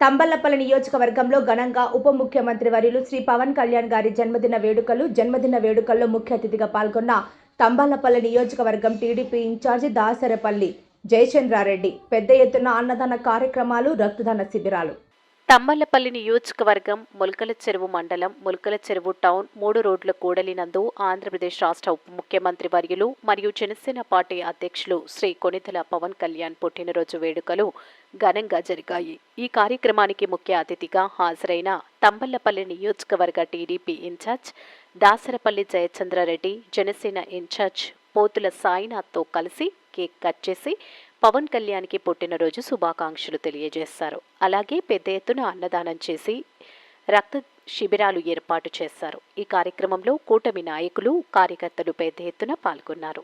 తంబళ్ళపల్లి నియోజకవర్గంలో ఘనంగా ఉప ముఖ్యమంత్రి వర్యులు శ్రీ పవన్ కళ్యాణ్ గారి జన్మదిన వేడుకలు జన్మదిన వేడుకల్లో ముఖ్య అతిథిగా పాల్గొన్న తంబాలపల్లి నియోజకవర్గం టీడీపీ ఇన్ఛార్జి దాసరపల్లి జయచంద్రారెడ్డి. పెద్ద ఎత్తున అన్నదాన కార్యక్రమాలు రక్తదాన శిబిరాలు. తమ్మలపల్లి నియోజకవర్గం ములకల చెరువు మండలం ములకల చెరువు టౌన్ మూడు రోడ్ల కూడలినందు ఆంధ్రప్రదేశ్ రాష్ట్ర ఉప ముఖ్యమంత్రి వర్యులు మరియు జనసేన పార్టీ అధ్యక్షులు శ్రీ కొనితల పవన్ కళ్యాణ్ పుట్టినరోజు వేడుకలు ఘనంగా జరిగాయి. ఈ కార్యక్రమానికి ముఖ్య అతిథిగా హాజరైన తంబల్లపల్లి నియోజకవర్గ TDP incharge Dasarapalli Jayachandra Reddy Janasena incharge Pothula సాయినాథ్తో కలిసి కేక్ కట్ చేసి పవన్ కళ్యాణ్కి పుట్టినరోజు శుభాకాంక్షలు తెలియజేశారు అలాగే పెద్ద ఎత్తున అన్నదానం చేసి రక్త శిబిరాలు ఏర్పాటు చేశారు ఈ కార్యక్రమంలో కూటమి నాయకులు కార్యకర్తలు పెద్ద ఎత్తున పాల్గొన్నారు.